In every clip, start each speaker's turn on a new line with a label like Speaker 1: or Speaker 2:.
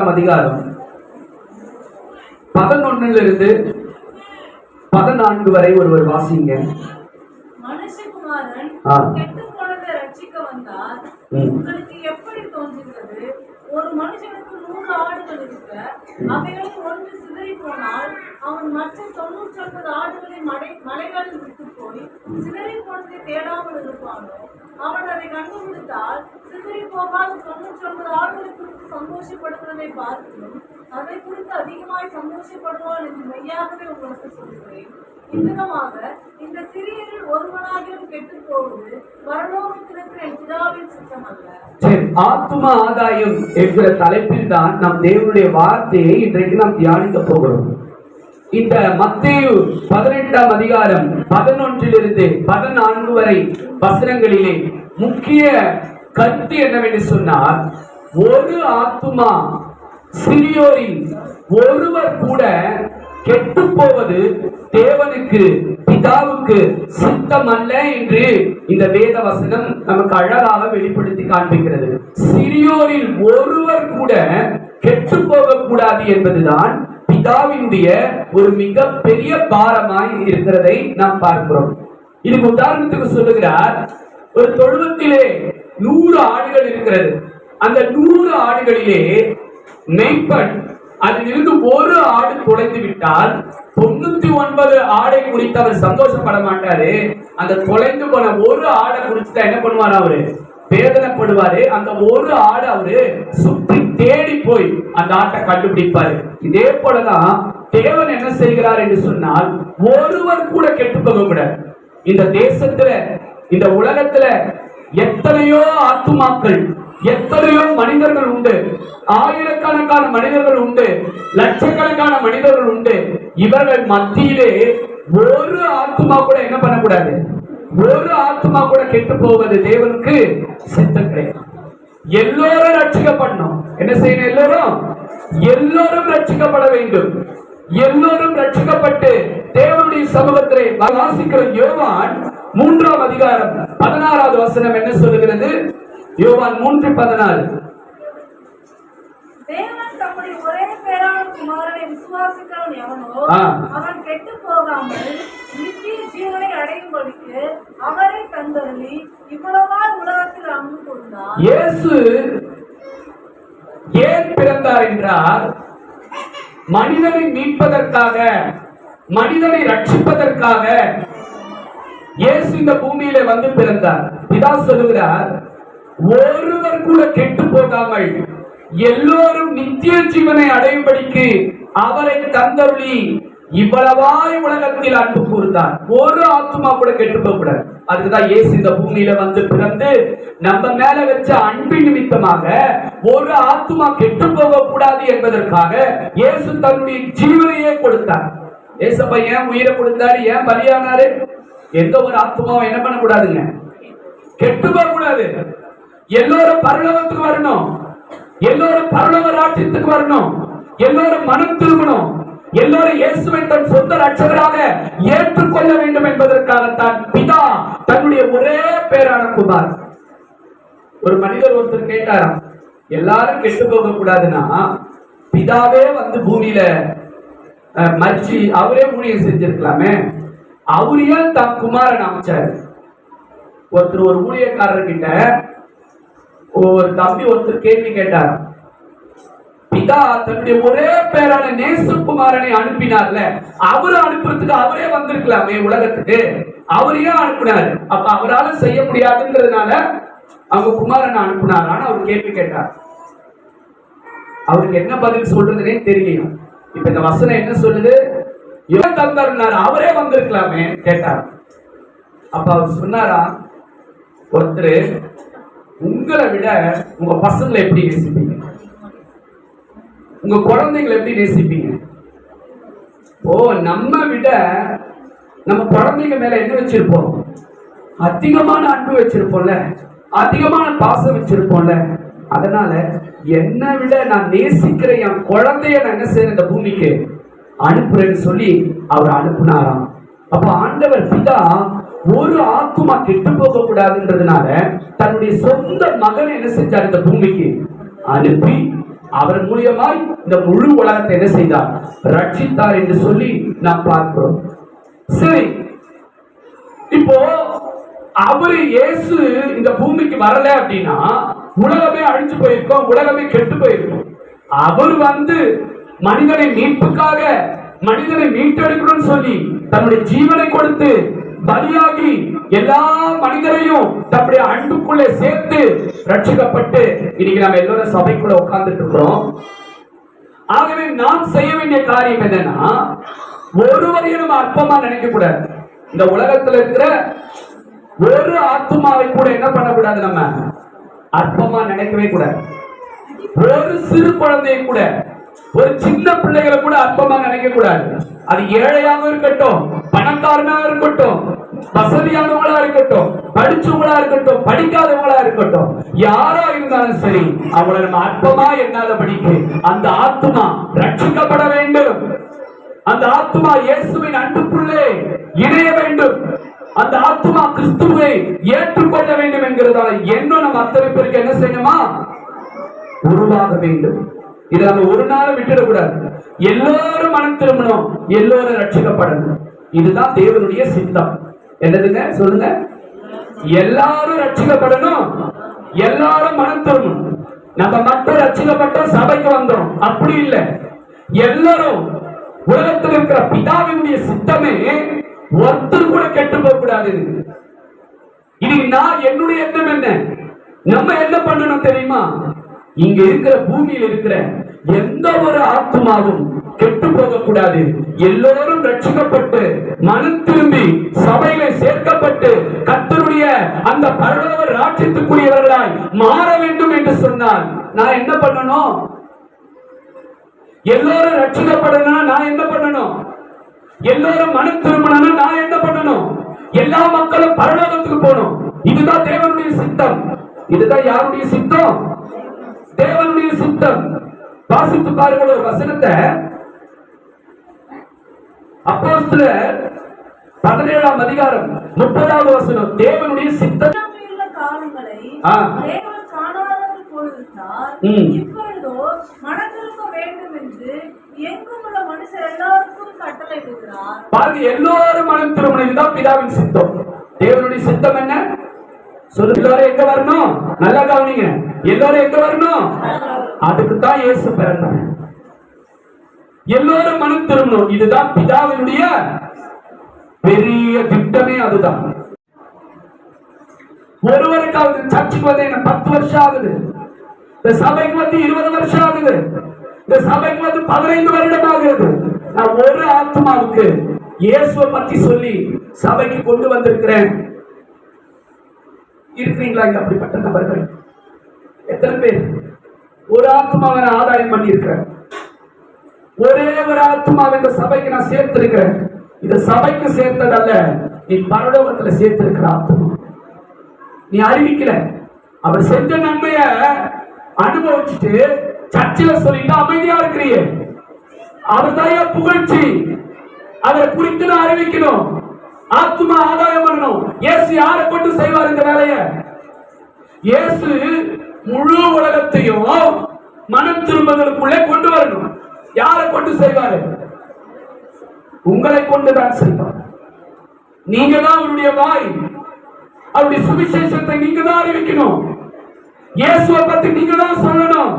Speaker 1: பதினெட்டாம் அதிகாரம். பதினொன்னுல இருந்து பதினான்கு வரை ஒருவர் வாசிங்க.
Speaker 2: ஒரு மனுஷனுக்கு நூறு ஆடுகள் இருக்க அவைகளில் ஒன்று சிதறி போனால் அவன் மற்ற தொண்ணூற்றி ஒன்பது ஆடுகளை மலை மலைகளில் விட்டு போய் சிதறி போனதை தேடாமல் இருப்பானோ? அவன் அதை கண்டுபிடித்தால் போகாத தொண்ணூற்றி ஒன்பது ஆடுகளை குறித்து சந்தோஷப்படுகிறதை பார்க்கிறோம் அதை குறித்து அதிகமாய் சந்தோஷப்படுவான் என்று மெய்யாகவே உங்களுக்கு சொல்கிறேன் இவ்விதமாக இந்த சிறியரில் ஒருவனாகியும் கெட்டு போவது பரலோகத்தில் இருக்கிற என் பிதாவின் சுத்தம் அல்ல
Speaker 1: சரி ஆதாயம் என்கிற தலைப்பில் தான் நம் தேவனுடைய வார்த்தையை இன்றைக்கு நாம் தியானிக்க போகிறோம். இந்த மத்தேயு பதினெட்டாம் அதிகாரம் பதினொன்றிலிருந்து பதினான்கு வரை வசனங்களிலே முக்கிய கருத்து என்னவென்று சொன்னால் ஒரு ஆத்மா சிறியோரில் ஒருவர் கூட கெட்டு போவது தேவனுக்கு பிதாவுக்கு சித்தம் அல்ல என்று இந்த வேத வசனம் நமக்கு அழகாக வெளிப்படுத்தி காண்பிக்கிறது. சிறியோரில் ஒருவர் கூட கெட்டு போகக்கூடாது என்பதுதான் பிதாவினுடைய ஒரு மிக பெரிய பாரமாய் இருக்கிறதை நாம் பார்க்கிறோம். இதுக்கு உதாரணத்துக்கு சொல்லுகிறார் ஒரு தொழுவத்திலே நூறு ஆடுகள் இருக்கிறது. அந்த நூறு ஆடுகளிலே மெய்ப்பன் அதிலிருந்து ஒரு ஆடு தொலைந்து விட்டால் தொண்ணூத்தி ஒன்பது ஆடை குறித்து அவர் சந்தோஷப்பட மாட்டாரு. அந்த தொலைந்து போன ஒரு ஆடை குறித்து என்ன பண்ணுவார் அவரு? வேதனைப்படுவாரு. அந்த ஒரு ஆடு அவரு சுற்றி தேடி போய் அந்த ஆட்டை கண்டுபிடிப்பாரு. இதே போலதான் தேவன் என்ன செய்கிறார் என்று சொன்னால் ஒருவர் கூட கெட்டு போக கூடாது இந்த தேசத்துல இந்த உலகத்துல எத்தனையோ ஆத்துமாக்கள் எத்தனையோ மனிதர்கள் உண்டு. ஆயிரக்கணக்கான மனிதர்கள் உண்டு. லட்சக்கணக்கான மனிதர்கள் உண்டு. இவர்கள் மத்தியிலே ஒரு ஆத்துமா கூட என்ன பண்ணக்கூடாது? ஒரு ஆத்துமா கூட கெட்டு போவது தேவனுக்கு சித்தம் கிடையாது. எல்லோரும் ரட்சிக்கப்படணும். என்ன செய்யணும் எல்லோரும்? எல்லோரும் ரட்சிக்கப்பட வேண்டும். எல்லோரும் ரட்சிக்கப்பட்டு தேவனுடைய சமூகத்திலே வாசிக்கிற யோவான் மூன்றாம் அதிகாரம் பதினாறாவது வசனம் என்ன சொல்லுகிறது? யோவான் மூன்று பதினாறு.
Speaker 2: அவன் கெட்டு போகாமல் நித்திய ஜீவனை அடையும்படிக்கு அவரை தந்தருளி இவ்வளவாய் உலகத்தில் அன்பு கொண்டார்
Speaker 1: இயேசு ஏன் பிறந்தார் என்றால் மனிதனை மீட்பதற்காக மனிதனை ரட்சிப்பதற்காக இயேசு இந்த பூமியில வந்து பிறந்தார். பிதா சொல்லுகிறார் ஒருவர் கூட கெட்டு போகாமல் எல்லோரும் நித்திய ஜீவனை அடையும்படிக்கு அவரை தந்தருளி இவ்வளவாய் உலகத்தில் அன்பு கூர்ந்தார். ஒரு ஆத்துமா கூட கெட்டு போக கூடாது அதுக்குதான் ஏசு இந்த பூமியில வந்து பிறந்து நம்ம மேல வச்ச அன்பின் நிமித்தமாக ஒரு ஆத்துமா கெட்டு போக கூடாது என்பதற்காக இயேசு தன்னுடைய ஜீவனையே கொடுத்தார். ஏசப்பா ஏன் உயிரை கொடுத்தாரு? ஏன் பலியானாரு? எந்த ஒரு ஆத்மாவை என்ன பண்ணக்கூடாதுங்க? கெட்டு போக கூடாது. எல்லோரும் பரலோகத்துக்கு வரணும். எல்லோரும் பரலோக ராஜ்யத்துக்கு வரணும். எல்லோரும் மனம் திரும்பணும். எல்லோரும் இயேசுவின் தன் சொந்த ரட்சகராக ஏற்றுக்கொள்ள வேண்டும் என்பதற்காகத்தான் பிதா தன்னுடைய ஒரே பேரான குமார். ஒரு மனிதர் ஒருத்தர் கேட்டாராம் எல்லாரும் கெட்டு போக கூடாதுன்னா பிதாவே வந்து பூமியில அஹ், மறிச்சு அவரே ஊழியம் செஞ்சிருக்கலாமே? அவரு ஏன் தன் குமாரன் அமைச்சாரு? ஒருத்தர் ஒரு ஊழியக்காரர்கிட்ட ஒரு தம்பி ஒருத்தர் கேள்வி கேட்டார். பிதா தன்னுடைய ஒரே பேரான நேசகுமாரனை அனுப்பினார்ல அவரு அனுப்புறதுக்கு அவரே வந்திருக்கலாமே உலகத்துக்கு. அவர் ஏன் அனுப்புனாரு? அப்ப அவரால செய்ய முடியாதுங்கிறதுனால அவங்க குமாரனை அனுப்புனாரான்னு அவர் கேள்வி கேட்டார். அவருக்கு என்ன பதில் சொல்றதுனே தெரியும் இப்ப இந்த வசனம் என்ன சொல்லுது? இவன் தந்தாருனாரு அவரே வந்திருக்கலாமே கேட்டார். அப்ப அவர் சொன்னாரா ஒருத்தர் உங்களை விட உங்க பசங்களை எப்படி நேசிப்பீங்க? உங்க குழந்தைங்களை எப்படி நேசிப்பீங்க? ஓ நம்ம விட நம்ம குழந்தைங்க மேல என்ன வச்சிருப்போம்? அதிகமான அன்பு வச்சிருப்போம்ல அதிகமான பாசம் வச்சிருப்போம்ல. அதனால என்னை விட நான் நேசிக்கிற என் குழந்தைய நான் என்ன செய்யறேன் இந்த பூமிக்கு? அனுப்புறேன்னு சொல்லி அவர் அனுப்புனாராம். அப்ப ஆண்டவர் பிதா ஒரு ஆத்துமா கெட்டு போக கூடாதுன்றதுனால தன்னுடைய சொந்த மகனை என்ன செஞ்சார் இந்த பூமிக்கு? அனுப்பி அவர் மூலியமாய் இந்த முழு உலகத்தை என்ன செய்தார்? ரட்சித்தார் என்று சொல்லி நாம் பார்க்கிறோம். சரி. இப்போ அவரு இயேசு இந்த பூமிக்கு வரல அப்படின்னா உலகமே அழிஞ்சு போயிருக்கோம் உலகமே கெட்டு போயிருக்கோம். அவர் வந்து மனிதனை மீட்புக்காக மனிதனை மீட்டெடுக்கணும்னு சொல்லி தன்னுடைய ஜீவனை கொடுத்து பலியாகி எல்லா மனிதரையும் தன்னுடைய அன்புக்குள்ளே சேர்த்து ரட்சிக்கப்பட்டு இன்னைக்கு நம்ம எல்லோரும் சபைக்குள்ள உட்கார்ந்துட்டு இருக்கிறோம். ஆகவே நாம் செய்ய வேண்டிய காரியம் என்னன்னா ஒருவரையும் நம்ம அற்பமா நினைக்க கூடாது இந்த உலகத்துல இருக்கிற ஒரு ஆத்மாவை கூட என்ன பண்ணக்கூடாது நம்ம? அற்பமா நினைக்கவே கூடாது. ஒரு சிறு குழந்தையை கூட ஒரு சின்ன பிள்ளைகளை கூட அற்பமா நினைக்க கூடாது அது ஏழையாக இருக்கட்டும் பணக்காரனாக இருக்கட்டும் வசதியானவங்களா இருக்கட்டும் படிச்சவங்களா இருக்கட்டும் படிக்காதவங்களா இருக்கட்டும் யாரா இருந்தாலும் சரி அவங்கள நம்ம அற்பமா எண்ணாதபடிக்கு அந்த ஆத்மா ரட்சிக்கப்பட வேண்டும். அந்த ஆத்மா இயேசுவின் அன்புக்குள்ளே இணைய வேண்டும். அந்த ஆத்மா கிறிஸ்துவை ஏற்றுக்கொள்ள வேண்டும் என்கிறதால என்ன நம்ம அத்தனை பேருக்கு என்ன செய்யணுமா? உருவாக வேண்டும். இதை நம்ம ஒரு நாளும் விட்டுடக்கூடாது. எல்லாரும் மனம் திரும்பணும். எல்லோரும் ரட்சிக்கப்படணும். இதுதான் தேவனுடைய சித்தம். என்னதுங்க? சொல்லுங்க. எல்லாரும் ரட்சிக்கப்படணும். எல்லாரும் மனம் திரும்பணும். நம்ம மட்டும் ரட்சிக்கப்பட்ட சபைக்கு வந்தோம். அப்படி இல்லை. எல்லாரும் உலகத்தில் இருக்கிற பிதாவினுடைய சித்தமே ஒருத்தர் கூட கெட்டு போக கூடாது இது நான் என்னுடைய எண்ணம் என்ன? நம்ம என்ன பண்ணணும் தெரியுமா? இங்க இருக்கிற பூமியில் இருக்கிற எந்த ஒரு ஆத்மாவும் கெட்டு போக கூடாது எல்லோரும் ரட்சிக்கப்பட்டு மனம் திரும்பி சபையில சேர்க்கப்பட்டு கத்தருடைய அந்த பரலோக ராட்சித்துக்குரியவர்களாய் மாற வேண்டும் என்று சொன்னால் நான் என்ன பண்ணணும்? எல்லோரும் ரட்சிக்கப்படணும்னா நான் என்ன பண்ணணும்? எல்லோரும் மனம் திரும்பணும் நான் என்ன பண்ணணும்? எல்லா மக்களும் பரலோகத்துக்கு போகணும். இதுதான் தேவனுடைய சித்தம். இதுதான் யாருடைய சித்தம்? தேவனுடைய சித்தம். வாசித்து பாருங்கள் ஒரு வசனத்தை. அப்போஸ்தலர் பதினேழாம் அதிகாரம் முப்பதாவது வசனம். தேவனுடைய சித்தம். பாருங்க எல்லோரும் மனம் திருமணம் இதுதான் பிதாவின் சித்தம். தேவனுடைய சித்தம் என்ன? சொல்லு எல்லாரும் எங்க வரணும்? நல்லா கவனிங்க. எல்லாரும் எங்க வரணும்? அதுக்கு தான் இயேசு பிறந்தார். எல்லோரும் மனம் திரும்பணும். இதுதான் பிதாவினுடைய பெரிய திட்டமே அதுதான். ஒருவருக்காவது சர்ச்சுக்கு வந்து என்ன பத்து வருஷம் ஆகுது. இந்த சபைக்கு வந்து இருபது வருஷம் ஆகுது. இந்த சபைக்கு வந்து பதினைந்து வருடம் ஆகுது. நான் ஒரு ஆத்மாவுக்கு இயேசுவை பத்தி சொல்லி சபைக்கு கொண்டு வந்திருக்கிறேன். இருக்கிறீங்களா இங்க அப்படிப்பட்ட நபர்கள். எத்தனை பேர்? ஒரு ஆத்மாவை நான் ஆதாயம் பண்ணியிருக்கிறேன். ஒரே ஒரு ஆத்மாவை இந்த சபைக்கு நான் சேர்த்திருக்கிறேன். இந்த சபைக்கு சேர்த்ததல்ல நீ பரலோகத்துல சேர்த்திருக்கிற ஆத்மா. நீ அறிவிக்கல. அவர் செஞ்ச நன்மைய அனுபவிச்சுட்டு சர்ச்சில் சொல்லிட்டு அமைதியா இருக்கிறீ அவர் தான் புகழ்ச்சி. அவரை குறித்து நான் அறிவிக்கணும். ஆத்மா ஆதாயம் பண்ணணும். ஏசு யாரை கொண்டு செய்வார் இயேசு முழு உலகத்தையும் மனம் திரும்புதலுக்குள்ளே கொண்டு வரணும். யாரை கொண்டு செய்வாரு? உங்களை கொண்டு தான் செய்வார். நீங்க தான் அவருடைய வாய். அவருடைய சுவிசேஷத்தை நீங்க தான் அறிவிக்கணும். இயேசுவை பத்தி நீங்க தான் சொல்லணும்.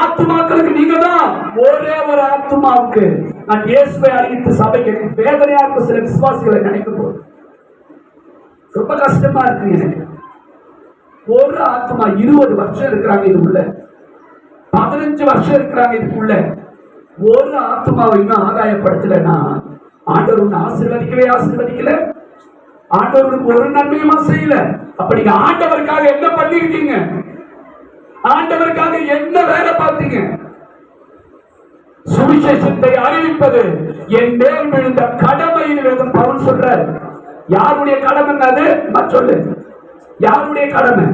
Speaker 1: ஆத்மாக்களுக்கு நீங்க தான் ஒரே ஒரு ஆத்மாவுக்கு நான் இயேசுவை அறிவித்து சபைக்கு வேதனையா இருக்க சில விசுவாசிகளை நினைக்கும் போது. ரொம்ப கஷ்டமா இருக்கு எனக்கு. ஒரு ஆத்மா இருபது வருஷம் இருக்கிறாங்க இதுக்குள்ள. பதினஞ்சு வருஷம் இருக்கிறாங்க இதுக்குள்ள. ஒரு ஆத்மாவை இன்னும் ஆதாயப்படுத்தலைன்னா ஆண்டவர் உன்னை ஆசீர்வதிக்கவே ஆசீர்வதிக்கல. ஆண்டவருக்கு ஒரு நன்மையுமா செய்யல. அப்ப நீங்க ஆண்டவருக்காக என்ன பண்ணிருக்கீங்க? ஆண்டவருக்காக என்ன வேலை பார்த்தீங்க? சுவிசேஷத்தை அறிவிப்பது என் மேல் விழுந்த கடமை வேதம் பவுல் யாருடைய கடமை அது சொல்லு. யாருடைய கடமை?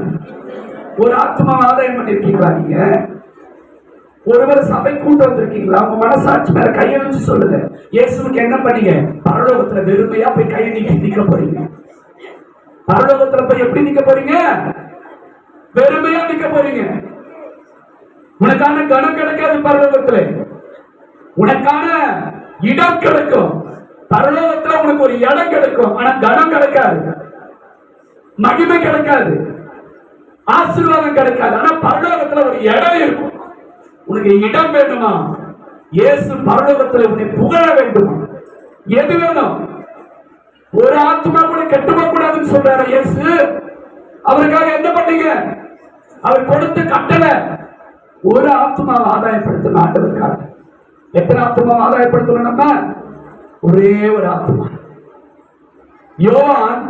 Speaker 1: ஒரு ஆத்மா ஆதாயம் பண்ணிருக்கீங்களா நீங்க? ஒருவர் சபை கூட்டு வந்திருக்கீங்களா? உங்க மனசாட்சி மேல கையை வச்சு சொல்லுங்க. இயேசுவுக்கு என்ன பண்ணீங்க? பரலோகத்துல வெறுமையா போய் கையை நீக்கி நிக்க போறீங்க. பரலோகத்துல போய் எப்படி நிக்க போறீங்க? வெறுமையா நிக்க போறீங்க. உனக்கான கணம் கிடைக்காது பரலோகத்துல. உனக்கான இடம் கிடைக்கும். பரலோகத்துல உனக்கு ஒரு இடம் கிடைக்கும். ஆனா கனம் கிடைக்காது. மகிமை கிடைக்காது. ஆசீர்வாதம் கிடைக்காது. ஆனா பரலோகத்துல ஒரு இடம் இருக்கும். உனக்கு இடம் வேண்டுமா? இயேசு பரலோகத்துல உன்னை புகழ வேண்டுமா? எது வேணும்? ஒரு ஆத்மா கூட கெட்டு போக கூடாதுன்னு சொல்றாரு இயேசு. அவருக்காக என்ன பண்ணீங்க? அவர் கொடுத்த கட்டளை. ஒரு ஆத்மாவை ஆதாயப்படுத்தணும் ஆண்டவருக்காக. எத்தனை ஆத்மாவை ஆதாயப்படுத்தணும் நம்ம? ஒரே ஒரு ஆத்மா. யோவான்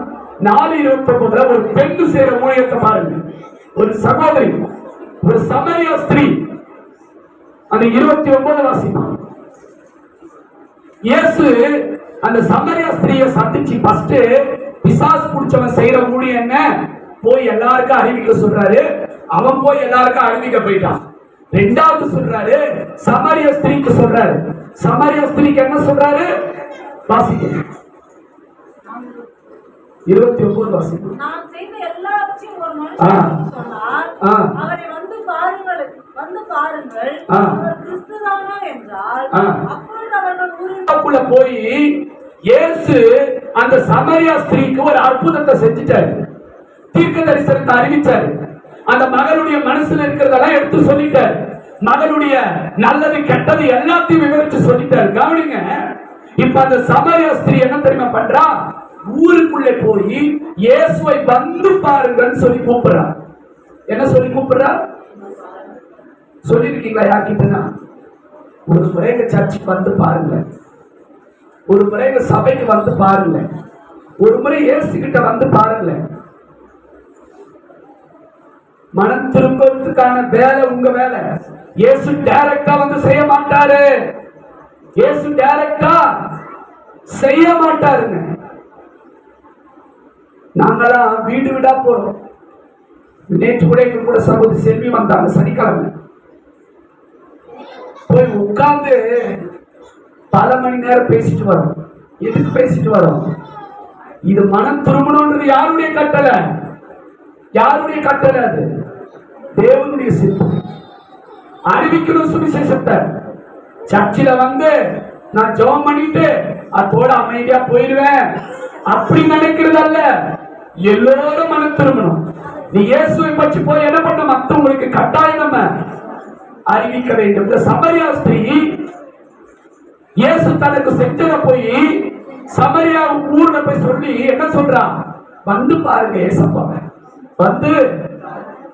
Speaker 1: நாலு இருபத்தி ஒன்பதுல ஒரு பெண்ணு செய்யற ஊழியத்தை பாருங்க. ஒரு சகோதரி ஒரு சமரிய ஸ்திரீ. அந்த இருபத்தி ஒன்பது வாசிமா இயேசு அந்த சமரிய ஸ்திரீய சந்திச்சு ஃபர்ஸ்ட் பிசாஸ் புடிச்சவன் செய்யற ஊழியம் என்ன? போய் எல்லாருக்கும் அறிவிக்க சொல்றாரு. அவன் போய் எல்லாருக்கும் அறிவிக்க போயிட்டான். ரெண்டாவது சொல்றாரு சமரிய ஸ்திரீக்கு சொல்றாரு சமரிய ஸ்திரீக்கு என்ன சொல்றாரு வாசிக்க இருபத்தி ஒன்பது வாசிக்கும்
Speaker 2: நான் செய்த எல்லாவற்றையும் ஒரு
Speaker 1: ஆ.
Speaker 2: மனுஷன் சொன்னார்
Speaker 1: ஆ.
Speaker 2: அவரை வந்து பாருங்கள் வந்து பாருங்கள். அவர் கிறிஸ்துதானா என்றால். அப்பொழுது அவர்கள் ஊரில்
Speaker 1: உள்ள போய் இயேசு அந்த சமரியா ஸ்திரீக்கு ஒரு அற்புதத்தை செஞ்சுட்டாரு தீர்க்க தரிசனத்தை அறிவிச்சாரு அந்த மகனுடைய மனசுல இருக்கிறதெல்லாம் எடுத்து சொல்லிட்டாரு மகனுடைய நல்லது கெட்டது எல்லாத்தையும் விவரிச்சு சொல்லிட்டாரு. கவனிங்க இப்ப அந்த சமய ஸ்திரீ என்ன தெரியுமா பண்றா? ஊருக்குள்ளே போய் இயேசுவை வந்து பாருங்கன்னு சொல்லி கூப்பிடுறா. என்ன சொல்லி கூப்பிடுறா? சொல்லிருக்கீங்களா யார்கிட்டனா? ஒரு முறை சர்ச்சுக்கு வந்து பாருங்க ஒரு முறை சபைக்கு வந்து பாருங்க ஒரு முறை இயேசு கிட்ட வந்து பாருங்க மனம் திரும்பத்துக்கான வேலை உங்க வேலை. இயேசு டைரக்டா வந்து செய்ய மாட்டாரு. இயேசு டைரக்டா செய்ய மாட்டாருங்க. நாங்களாம் வீடு வீடா போறோம். நேற்று கூட எங்க கூட சகோதரி செல்வி வந்தாங்க சனிக்கிழமை. போய் உட்கார்ந்து பல மணி நேரம் பேசிட்டு வரோம். எதுக்கு பேசிட்டு வரோம்? இது மனம் திரும்பணும்ன்றது யாருடைய கட்டளை? யாருடைய கட்டளை அது? தேவனுடைய சித்தம். அறிவிக்கணும் சுவிசேஷத்தை. சர்ச்சில் வந்து நான் ஜெபம் பண்ணிட்டு அதோட அமைதியா போயிடுவேன். அப்படி நினைக்கிறது அல்ல எல்லோரும் மனம் திரும்பணும். நீ இயேசுவை பற்றி போய் என்ன பண்ண மத்தவங்களுக்கு கட்டாயம் நம்ம அறிவிக்க வேண்டும். இந்த சமரியா ஸ்திரீ இயேசு தனக்கு செஞ்சத போய் சமரியா ஊர்ல போய் சொல்லி என்ன சொல்றான் வந்து பாருங்க ஏசப்பாவை வந்து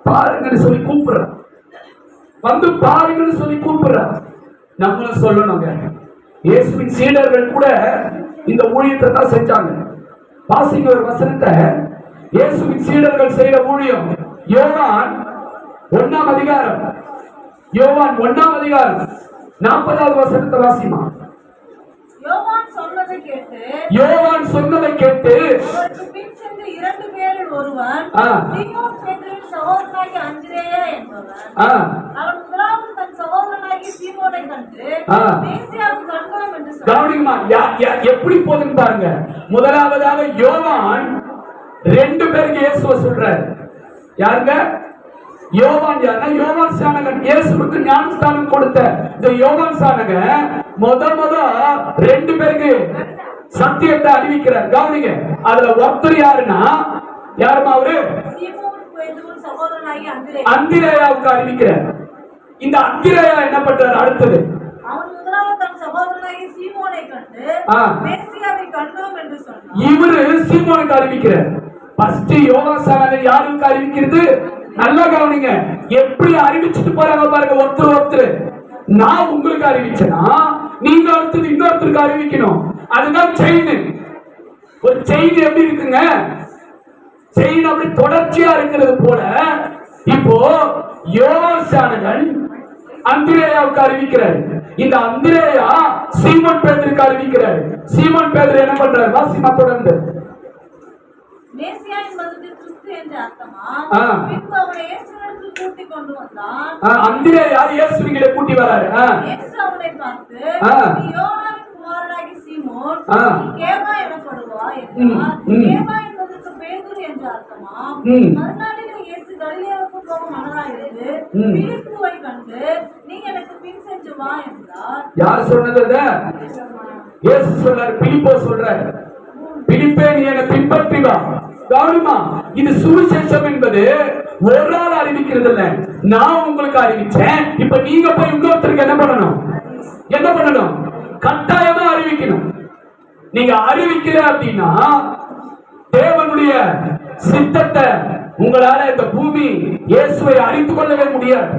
Speaker 1: பாருங்கன்னு சொல்லி கூப்பிடுறான் வந்து பாருங்கன்னு சொல்லி கூப்பிடுறான் நம்மளும் சொல்லணுங்க. இயேசுவின் சீடர்கள் கூட இந்த ஊழியத்தை தான் செஞ்சாங்க. வாசிங்க ஒரு வசனத்தை. இயேசுவின் சீடர்கள் செய்த ஊழியம் யோவான் ஒன்னாம் அதிகாரம். யோவான் ஒன்னாம் அதிகாரம். நாற்பதாவது வசனத்தை வாசிமா?
Speaker 2: யோவான் சொன்னதை கேட்டு
Speaker 1: யோவான் சொன்னதை கேட்டு
Speaker 2: அவருக்கு பின் சென்ற இரண்டு பேரில் ஒருவன். சீமோன் பேதுருவின் சகோதரனாகிய அந்திரேயா என்பவன். அவன் முதலாவது தன் சகோதரனாகிய சீமோனை கண்டு
Speaker 1: ஆ.
Speaker 2: மேசியாவுக்கு கண்டோம் என்று
Speaker 1: யா- எப்படி போகுதுன்னு பாருங்க. முதலாவதாக யோவான் ரெண்டு பேருக்கு இயேசுவ சொல்றாரு. யாருங்க? யோவான் யாருன்னா யோவான் சானகன் இயேசுவுக்கு ஞானஸ்தானம் கொடுத்த இந்த யோவான் சானகன் முத முத ரெண்டு பேருக்கு சத்தியத்தை அறிவிக்கிறார். கவனிங்க அதுல ஒருத்தர் யாருன்னா யாருமா அவரு? அந்திரேயாவுக்கு அறிவிக்கிறார். இந்த அந்திரேயா என்ன பண்றாரு? அடுத்தது. இவரு சீமோனுக்கு அறிவிக்கிறார். ஃபர்ஸ்ட் யோகா சாதனை யாருக்கு அறிவிக்கிறது? நல்லா கவனிங்க. எப்படி அறிவிச்சுட்டு போறாங்க பாருங்க ஒருத்தர் ஒருத்தர். நான் உங்களுக்கு அறிவிச்சேன்னா நீங்க அடுத்தது இன்னொருத்தருக்கு அறிவிக்கணும். அதுதான் செயின் ஒரு செயின் எப்படி இருக்குங்க? செயின் அப்படி தொடர்ச்சியா இருக்கிறது போல. இப்போ யோசானகன் அந்திரேயாவுக்கு அறிவிக்கிறார். இந்த அந்திரேயா சீமன் பேதருக்கு அறிவிக்கிறார். சீமன் பேதர் என்ன பண்றாரு வாசிமா தொடர்ந்து
Speaker 2: மேசியா என்பதற்கு கிறிஸ்து என்று அர்த்தமா. பின்பு அவனை இயேசுவிடத்தில் கூட்டிக் கொண்டு வந்தான்
Speaker 1: ஆ, அந்திரேயா இயேசுவிங்கிட்ட கூட்டி வராரு
Speaker 2: இயேசு அவனை பார்த்து. நீ யோவானின் குமாரனாகிய சீமோன். நீ கேபா எனப்படுவாய்
Speaker 1: ம்,
Speaker 2: என்றார். கேபா என்பதற்கு பேதுரு என்று அர்த்தமா. மறுநாளில் இயேசு கலிலேயாவுக்கு போக மனதாயிருந்து. பிலிப்புவை கண்டு வா என்றார்
Speaker 1: யார் சொன்னது? இயேசு சொல்றாரு பிலிப்போ சொல்றாரு பிலிப்பே நீ என்னை பின்பற்றி வா கவனிமா இது சுவிசேஷம் என்பது ஒரு ஆள் அறிவிக்கிறது இல்ல நான் உங்களுக்கு அறிவிச்சேன். இப்ப நீங்க போய் இன்னொருத்தருக்கு என்ன பண்ணணும்? என்ன பண்ணணும்? கட்டாயமா அறிவிக்கணும். நீங்க அறிவிக்கிற அப்படின்னா தேவனுடைய சித்தத்தை உங்களால இந்த பூமி இயேசுவை அறிந்து கொள்ளவே முடியாது.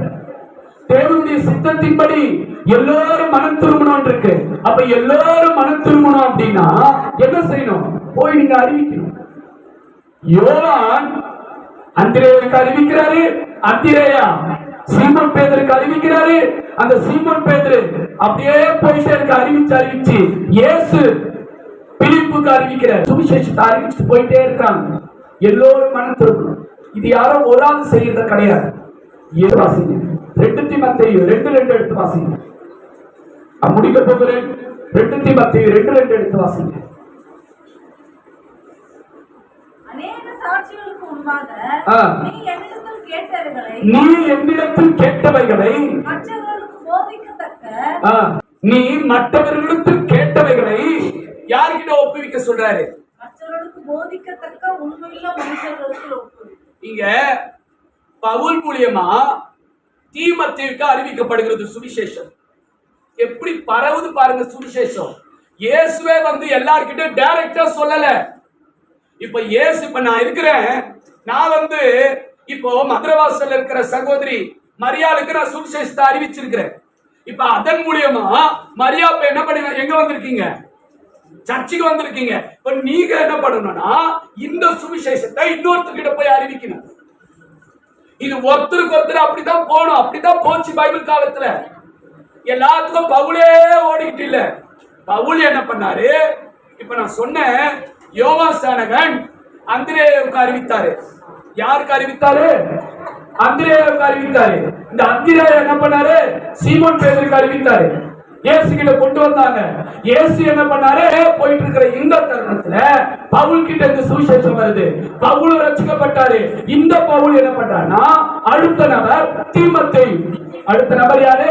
Speaker 1: தேவனுடைய சித்தத்தின்படி எல்லாரும் மனம் திரும்பணும் இருக்கு. அப்ப எல்லாரும் மனம் திரும்பணும் அப்படின்னா என்ன செய்யணும்? போய் நீங்க அறிவிக்கணும். யோவான் அந்திரேயருக்கு அறிவிக்கிறாரு அந்திரேயா சீமன் பேதருக்கு அறிவிக்கிறாரு. அந்த சீமன் பேதரு அப்படியே போயிட்டே இருக்க அறிவிச்சு அறிவிச்சு. இயேசு பிலிப்புக்கு அறிவிக்கிறார். சுவிசேஷத்தை அறிவிச்சு போயிட்டே இருக்காங்க. எல்லோரும் மனம் திரும்பணும். இது யாரும் ஒரு ஆள் செய்யறது கிடையாது. ஏ வாசிங்க. ரெண்டு தீமத்தையும் ரெண்டு ரெண்டு எடுத்து வாசிங்க. முடிக்க போகிறேன். ரெண்டு தீமத்தையும் ரெண்டு ரெண்டு எடுத்து வாசிங்க.
Speaker 2: அநேக சாட்சிகளுக்கு முன்பாக
Speaker 1: ஆ.
Speaker 2: நீ என்னிடத்தில் கேட்டவைகளை
Speaker 1: நீ என்னிடத்தில் கேட்டவைகளை
Speaker 2: மற்றவர்களுக்கு போதிக்கத்தக்க
Speaker 1: நீ மற்றவர்களிடத்தில் கேட்டவைகளை யார்கிட்ட ஒப்புவிக்க சொல்றாரு?
Speaker 2: மற்றவர்களுக்கு போதிக்கத்தக்க உண்மையுள்ள மனுஷர்களுக்கு
Speaker 1: இங்க பவுல் மூலியமா தீமத்தேவுக்கு அறிவிக்கப்படுகிறது சுவிசேஷம். எப்படி பரவுது பாருங்க சுவிசேஷம். இயேசுவே வந்து எல்லார்கிட்ட டைரக்டா சொல்லல. இப்ப ஏசு இப்ப நான் இருக்கிறேன். நான் வந்து இப்போ மதுரவாசல் இருக்கிற சகோதரி மரியாளுக்கு நான் சுவிசேஷத்தை அறிவிச்சிருக்கிறேன். இப்ப அதன் மூலியமா மரியா இப்ப என்ன பண்ணி எங்க வந்திருக்கீங்க? சர்ச்சுக்கு வந்திருக்கீங்க. இப்ப நீங்க என்ன பண்ணணும்னா இந்த சுவிசேஷத்தை இன்னொருத்தர்கிட்ட போய் அறிவிக்கணும். இது ஒருத்தருக்கு ஒருத்தர் அப்படிதான் போகணும். அப்படிதான் போச்சு பைபிள் காலத்துல. எல்லாத்துக்கும் பவுலே ஓடிக்கிட்டு இல்ல. பவுல் என்ன பண்ணாரு? இப்ப நான் சொன்னேன் யோவா ஸ்நானகன் அந்திரேயுக்கு அறிவித்தாரு. யாருக்கு அறிவித்தாரு? அந்திரேயுக்கு அறிவித்தாரு. இந்த அந்திரேய என்ன பண்ணாரு? சீமோன் பேதருக்கு அறிவித்தாரு. இயேசு கிட்ட கொண்டு வந்தாங்க. இயேசு என்ன பண்ணாரு? போயிட்டு இருக்கிற இந்த தருணத்துல பவுல் கிட்ட இந்த சுவிசேஷம் வருது. பவுல் ரசிக்கப்பட்டாரு இந்த பவுல் என்ன பண்றாருன்னா அடுத்த நபர் தீமத்தை அடுத்த நபர் யாரு?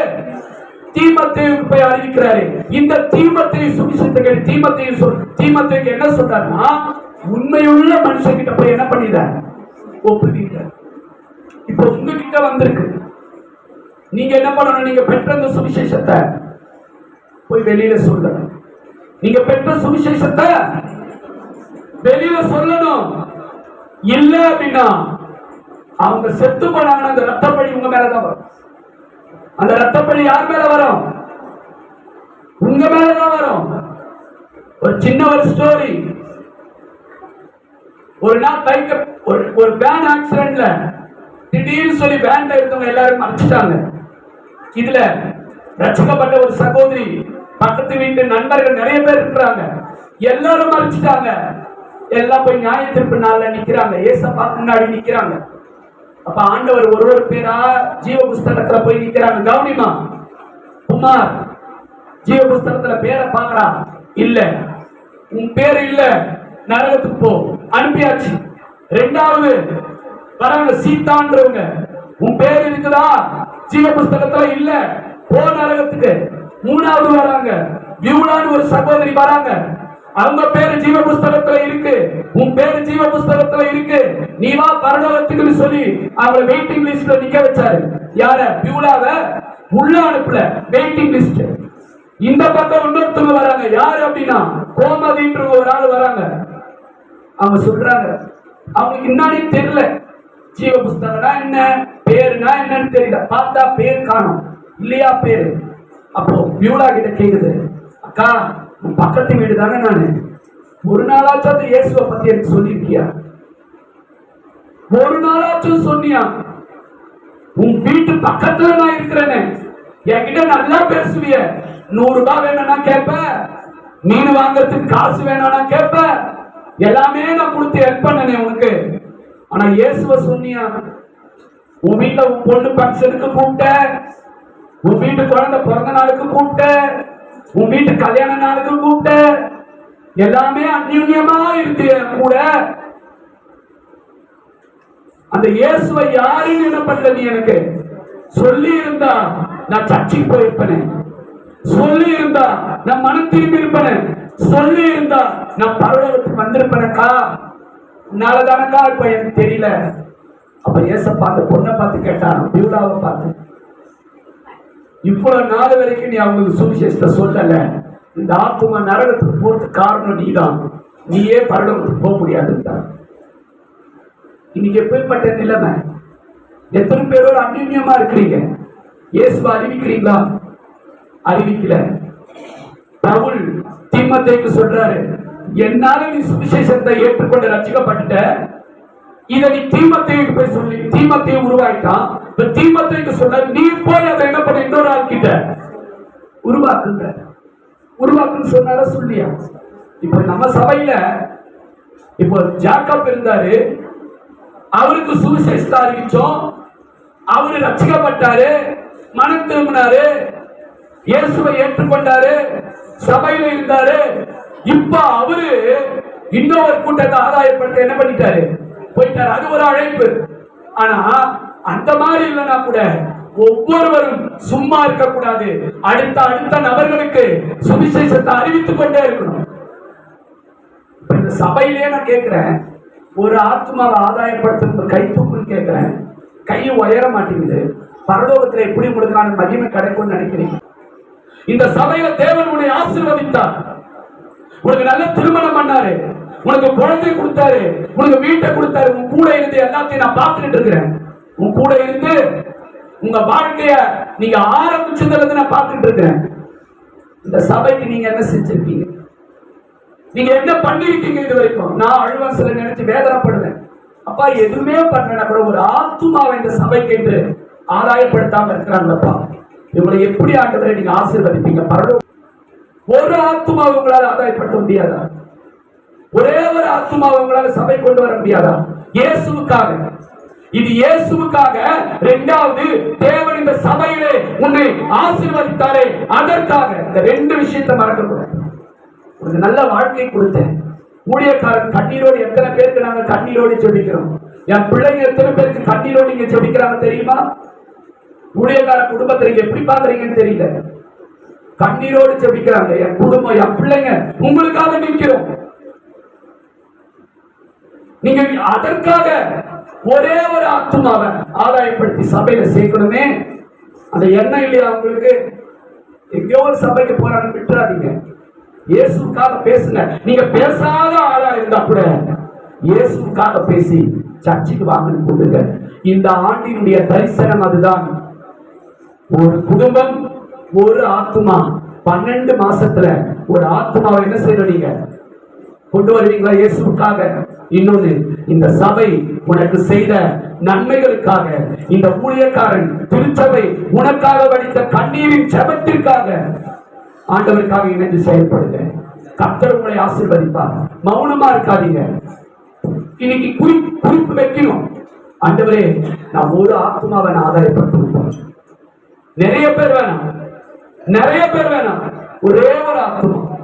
Speaker 1: தீமத்தை போய் அறிவிக்கிறாரு. இந்த தீமத்தை சுவிசேஷத்தை தீமத்தை தீமத்தையும் சொல் தீமத்தைக்கு என்ன சொல்றாருன்னா உண்மையுள்ள மனுஷன் கிட்ட போய் என்ன பண்ணிடுற ஒப்புதீங்க இப்போ உங்ககிட்ட வந்திருக்கு. நீங்க என்ன பண்ணணும்? நீங்க பெற்ற இந்த சுவிசேஷத்தை போய் வெளியில சொல்லணும். நீங்க பெற்ற சுவிசேஷத்தை வெளியில சொல்லணும். இல்ல அப்படின்னா அவங்க செத்து போனாங்கன்னா அந்த ரத்தப்படி உங்க மேலதான் வரும். அந்த ரத்தப்படி யார் மேல வரும்? உங்க மேலதான் வரும். ஒரு சின்ன ஒரு ஸ்டோரி ஒரு நாள் பைக் ஒரு ஒரு வேன் ஆக்சிடென்ட்ல திடீர்னு சொல்லி வேன்ல இருந்தவங்க எல்லாரும் மறைச்சிட்டாங்க. இதுல ரட்சிக்கப்பட்ட ஒரு சகோதரி பக்கத்து வீட்டு நண்பர்கள் நிறைய பேர் இருக்கிறாங்க. எல்லாரும் மறைச்சிட்டாங்க. எல்லாம் போய் நியாய திருப்பு நாள்ல நிக்கிறாங்க. ஏசப்பா முன்னாடி நிக்கிறாங்க. அப்ப ஆண்டவர் ஒரு ஒரு பேரா ஜீவ புஸ்தகத்துல போய் நிக்கிறாங்க. கவனிமா குமார் ஜீவ புஸ்தகத்துல பேரை பாக்குறா இல்ல. உன் பேர் இல்ல. நரகத்துக்கு போ. அனுப்பியாச்சு. ரெண்டாவது வராங்க. சீதான்றவங்க. உன் பேர் இருக்குதா? ஜீவ புஸ்தகத்துல இல்ல. போ நரகத்துக்கு. மூணாவது வராங்க. விவுலான்னு ஒரு சகோதரி வராங்க. அவங்க பேரு ஜீவ புஸ்தகத்துல இருக்கு. உன் பேரு ஜீவ புஸ்தகத்துல இருக்கு. நீ வா பரலோகத்துக்கு சொல்லி அவளை வெயிட்டிங் லிஸ்ட்ல நிக்க வச்சாரு. யார? பியூலாவ உள்ள அனுப்பல. வெயிட்டிங் லிஸ்ட் இந்த பக்கம் இன்னொருத்தவங்க வராங்க. யாரு அப்படின்னா? கோமதின்ற ஒரு ஆள் வராங்க. அவங்க சொல்றாங்க. அவங்களுக்கு இன்னாடி தெரியல. ஜீவ புஸ்தகம்னா என்ன? பேருனா என்னன்னு தெரியல. பார்த்தா பேர் காணும். இல்லையா பேரு? அப்போ பியூலா கிட்ட கேக்குது. அக்கா பக்கத்து வீடு தானே நானு? ஒரு நாளாச்சும் இயேசுவை பத்தி எனக்கு சொல்லியிருக்கியா? ஒரு நாளாச்சும் சொன்னியா? உன் வீட்டு பக்கத்துல நான் இருக்கிறேனே. என்கிட்ட நல்லா பேசுவிய. நூறு ரூபாய் வேணும்னா கேட்ப. மீன் வாங்குறதுக்கு காசு வேணும்னா கேட்ப. எல்லாமே நான் கொடுத்து ஹெல்ப் பண்ணனே உனக்கு. ஆனா இயேசுவ சொன்னியா? உன் வீட்டுல உன் பொண்ணு ஃபங்க்ஷனுக்கு கூப்பிட்ட. உன் வீட்டு குழந்தை பிறந்த நாளுக்கு கூப்பிட்ட. உன் வீட்டு கல்யாண நாளுக்கு கூப்பிட்ட. எல்லாமே அந்யுன்யமா இருக்கு கூட. அந்த இயேசுவை யாருன்னு என்ன பண்ணல நீ எனக்கு சொல்லி இருந்தா நான் சர்ச்சைக்கு போயிருப்பேன். சொல்லி இருந்தா நான் மனம் திரும்பி இருப்பேன். சொல்லி இருந்தா நான் பரவலுக்கு வந்திருப்பேனக்கா. நாளதானக்கா இப்ப எனக்கு தெரியல. அப்ப ஏசப்பா அந்த பொண்ணை பார்த்து கேட்டான் பியூலாவை பார்த்து. இவ்வளவு நாள் வரைக்கும் நீ அவங்களுக்கு சுவிசேஷத்தை சொல்லல. இந்த ஆத்மா நரகத்துக்கு போறதுக்கு காரணம் நீதான். நீயே பரலோகத்துக்கு போக முடியாதுன்றார் இன்னைக்கு எப்பேற்பட்ட நிலைமை? எத்தனை பேரோட அந்நியமா இருக்கிறீங்க? இயேசுவை அறிவிக்கிறீங்களா? அறிவிக்கல. பவுல் தீமத்தைக்கு சொல்றாரு என்னால நீ சுவிசேஷத்தை ஏற்றுக்கொண்டு ரசிக்கப்பட்டுட்ட இதை நீ தீமத்தைக்கு போய் சொல்லி தீமத்தையை உருவாக்கிட்டான். இப்ப தீமத்தைக்கு சொன்ன நீ போய் அதை என்ன பண்ண? இன்னொரு ஆக்கிட்ட உருவாக்குங்க. உருவாக்குன்னு சொன்னார சொல்லியா? இப்ப நம்ம சபையில இப்போ ஜாக்கப் இருந்தாரு. அவருக்கு சுவிசேஷத்தை அறிவிச்சோம் அவரு ரட்சிக்கப்பட்டாரு மனம் திரும்பினாரு. இயேசுவை ஏற்றுக்கொண்டாரு. சபையில இருந்தாரு. இப்ப அவரு இன்னொரு கூட்டத்தை ஆதாயப்படுத்த என்ன பண்ணிட்டாரு? போயிட்டாரு. அது ஒரு அழைப்பு. ஆனா அந்த மாதிரி இல்லைன்னா கூட ஒவ்வொருவரும் சும்மா இருக்கக்கூடாது. அடுத்த அடுத்த நபர்களுக்கு சுவிசேஷத்தை அறிவித்துக் கொண்டே இருக்கணும். இந்த சபையிலே நான் கேட்கிறேன். ஒரு ஆத்மாவை ஆதாயப்படுத்த கை தூக்குன்னு கேட்கிறேன். கை உயர மாட்டேங்குது. பரலோகத்தில் எப்படி உங்களுக்கான மகிமை கிடைக்கும்னு நினைக்கிறீங்க? இந்த சபையில தேவன் உன்னை ஆசீர்வதித்தார். உனக்கு நல்ல திருமணம் பண்ணாரு. உனக்கு குழந்தை கொடுத்தாரு உனக்கு வீட்டை கொடுத்தாரு உன் கூட இருந்து எல்லாத்தையும் நான் பார்த்துட்டு இருக்கிறேன். உன் கூட இருந்து உங்க வாழ்க்கைய நீங்க ஆரம்பிச்சதுல இருந்து நான் பார்த்துட்டு இருக்கிறேன். இந்த சபைக்கு நீங்க என்ன செஞ்சிருக்கீங்க? நீங்க என்ன பண்ணிருக்கீங்க இது வரைக்கும்? நான் அழுவன் சில நினைச்சு வேதனைப்படுவேன். அப்பா எதுவுமே பண்ணல கூட ஒரு ஆத்துமாவை இந்த சபைக்கு என்று ஆதாயப்படுத்தாம இருக்கிறாங்கப்பா இவங்களை எப்படி ஆண்டவரை நீங்க ஆசீர்வதிப்பீங்க? பரலோ ஒரு ஆத்துமாவை உங்களால ஆதாயப்படுத்த முடியாதா? ஒரே ஒரு ஆத்மா உங்களால சபை கொண்டு வர முடியாதா? இயேசுவுக்காக. இது இயேசுவுக்காக இரண்டாவது தேவன் இந்த சபையிலே உன்னை ஆசீர்வதித்தாரே. அதற்காக இந்த ரெண்டு விஷயத்தை மறக்க கூடாது ஒரு நல்ல வாழ்க்கை கொடுத்தேன். ஊழியக்காரன் கண்ணீரோடு எத்தனை பேருக்கு நாங்க கண்ணீரோடு ஜெபிக்கிறோம்? என் பிள்ளைங்க எத்தனை பேருக்கு கண்ணீரோடு இங்க ஜெபிக்கிறாங்க தெரியுமா? ஊழியக்கார குடும்பத்தை நீங்க எப்படி பாக்குறீங்கன்னு தெரியல. கண்ணீரோடு ஜெபிக்கிறாங்க. என் குடும்பம் என் பிள்ளைங்க உங்களுக்காக நிற்கிறோம் நீங்கள் அதற்காக ஒரே ஒரு ஆத்மாவை ஆதாயப்படுத்தி சபையில சேர்க்கணுமே? அந்த எண்ணம் இல்லையா உங்களுக்கு? எங்கேயோ ஒரு சபைக்கு போறாங்க விட்டுறாதீங்க. இயேசுக்காக பேசுங்க. நீங்க பேசாத ஆளா இருந்தா கூட இயேசுக்காக பேசி சர்ச்சுக்கு வாங்கன்னு கொடுங்க இந்த ஆண்டினுடைய தரிசனம் அதுதான். ஒரு குடும்பம் ஒரு ஆத்மா. பன்னெண்டு மாசத்துல ஒரு ஆத்மாவை என்ன செய்யணும் நீங்க? கொண்டு வருவீங்களா இயேசுக்காக இன்னொன்னு இந்த சபை உனக்கு செய்த நன்மைகளுக்காக இந்த ஊழியக்காரன் திருச்சபை உனக்காக வடித்த கண்ணீரின் செபத்திற்காக ஆண்டவருக்காக இணைந்து செயல்படுங்க. கத்தர் உங்களை ஆசிர்வதிப்பார். மௌனமா இருக்காதீங்க. இன்னைக்கு குறி குறிப்பு வைக்கணும். ஆண்டவரே நான் ஒரு ஆத்மாவை நான் ஆதாயப்படுத்த நிறைய பேர் வேணாம். நிறைய பேர் வேணாம். ஒரே ஒரு ஆத்மா